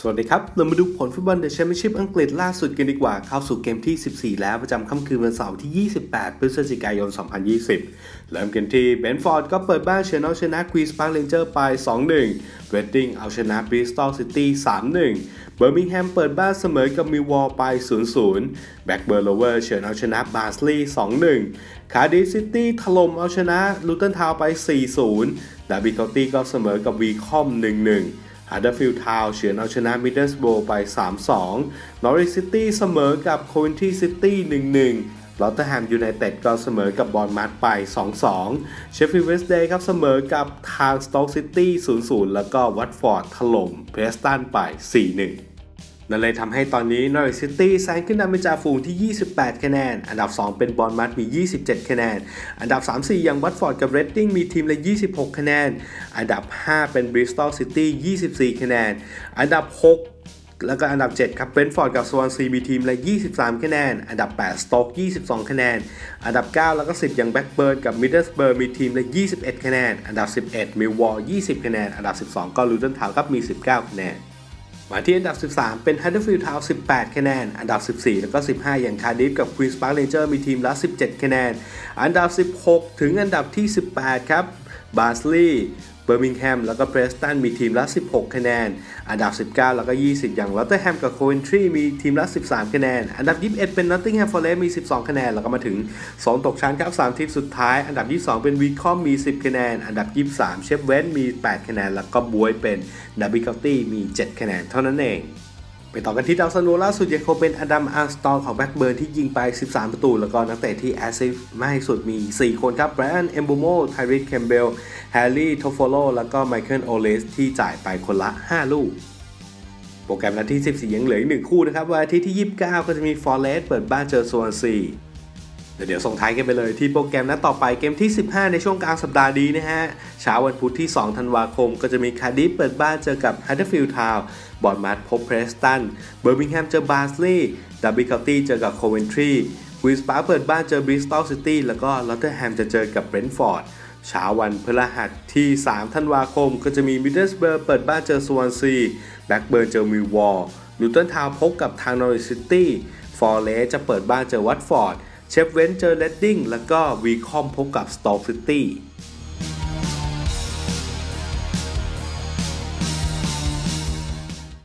สวัสดีครับ เรามาดูผลฟุตบอลเดอะแชมเปี้ยนชิพอังกฤษล่าสุดกันดีกว่า เข้าสู่เกมที่ 14 แล้วประจำค่ำคืนวันเสาร์ที่ 28 พฤศจิกายน 2020 เริ่มกันที่เบนฟอร์ดก็เปิดบ้านเชนอาชนะควีนส์พาร์คเรนเจอร์ไป 2-1เรดดิ้งเอาชนะบริสตอลซิตี้ 3-1 เบอร์มิงแฮมเปิดบ้านเสมอกับมิวอลไป 0-0 แบ็กเบอร์โลเวอร์เชิญเอาชนะบาร์สลีย์ 2-1 คาร์ดิฟซิตี้ถล่มเอาชนะลูตันทาวไป 4-0ดาร์บี้เคาน์ตี้ก็เสมอกับวีคอม 1-1 ฮาร์ดฟิลด์ทาวเฉือนเอาชนะมิดเดิลสโบไป 3-2 นอริสซิตี้เสมอกับโควินทีซิตี้ 1-1 ลอตเตอร์แฮมยูไนเต็ดก็เสมอกับบอลมัดไป 2-2 เชฟฟิลด์เวสต์เดย์ครับเสมอกับทางสโต๊กซิตี้ 0-0 แล้วก็วัตฟอร์ดถล่มเพรสตันไป 4-1 นั่นเลยทำให้ตอนนี้นอริซิตี้แซงขึ้นนำเป็นจ่าฝูงที่ 28 คะแนน อันดับ 2 เป็นบอลมัดมี 27 คะแนน อันดับ 3-4 อย่างวัตฟอร์ดกับเรดดิ้งมีทีมละ 26 คะแนน อันดับ 5 เป็นบริสตอลซิตี้ 24 คะแนน อันดับ 6แล้วก็อันดับ 7 ครับเบรนฟอร์ดกับสวอนซีมีทีมละ 23 คะแนน อันดับ 8สโต๊ก22 คะแนน อันดับ 9 แล้วก็ 10 อย่างแบ็กเบิร์นกับมิดเดิลสเบิร์มีทีมละ 21 คะแนน อันดับ 11 มิลวอล 20 คะแนน อันดับ 12 ก็ลูตันทาวน์ครับมี 19 คะแนน มาที่อันดับ 13 เป็น Huddersfield Town 18 คะแนน อันดับ 14 แล้วก็ 15 อย่างคาดิฟกับ Queen's Park Ranger มีทีมละ 17 คะแนน อันดับ 16 ถึงอันดับที่ 18 ครับบาสเล่ เบอร์มิงแฮมแล้วก็เพรสตันมีทีมละ 16 คะแนน อันดับ 19 แล้วก็ 20 อย่างลอตเตอร์แฮมกับโคเวนทรีมีทีมละ 13 คะแนน อันดับ 21 เป็นนอตติงแฮมฟอร์เรสมี 12 คะแนน แล้วก็มาถึง 2 ตกชั้นครับ 3 ทีมสุดท้าย อันดับ 22 เป็นวีคอมมี 10 คะแนน อันดับ 23 เชฟเวนมี 8 คะแนน แล้วก็บวยเป็นดับบิ c เคาตี้มี 7 คะแนนเท่านั้นเอง ไปต่อกันที่ดาวซันโวล่าสุดยังคงเป็นอดัมอาร์สตองของแบ็กเบิร์นที่ยิงไป 13 ประตู แล้วก็นักเตะที่แอสซิฟมากที่สุดมี 4 คนครับแบรนด์เอมบูโมไทริสเคมเบลแฮร์รี่โทโฟโลแล้วก็ไมเคิลโอเลสที่จ่ายไปคนละ 5 ลูกโปรแกรมนัดที่ 14 ยังเหลืออีกหนึ่งคู่นะครับวันอาทิตย์ที่ 29 ก็จะมีฟอร์เรสเปิดบ้านเจอโซนซี เดี๋ยวส่งท้ายกันไปเลยที่โปรแกรมนัดต่อไปเกมที่ 15 ในช่วงกลางสัปดาห์นี้นะฮะเช้าวันพุธที่ 2 ธันวาคม ก็จะมีคาร์ดิฟเปิดบ้านเจอกับฮัตเตอร์ฟิลด์ทาวน์บอร์ดมัดพบเพรสตัน เบอร์มิงแฮมเจอบาร์สลีย์ดับบิคาตี้เจอกับโคเวนทรีควีนส์ปาร์เปิดบ้านเจอบริสตอลซิตี้แล้วก็ลอตเตอร์แฮมจะเจอกับเบรนท์ฟอร์ดเช้าวันพฤหัสที่ 3 ธันวาคม ก็จะมีมิดเดิลสเบอร์เปิดบ้านเจอสวอนซีแบ็กเบิร์นเจอมิลวอลลูตันทาวน์พบกับทางนอริซิตี้ฟอร์เรสจะเปิดบ้านเจอวัตฟอร์ด เชฟเวนเจอเลดดิ้งแล้วก็วีคอมพบกับสโต๊กซิตี้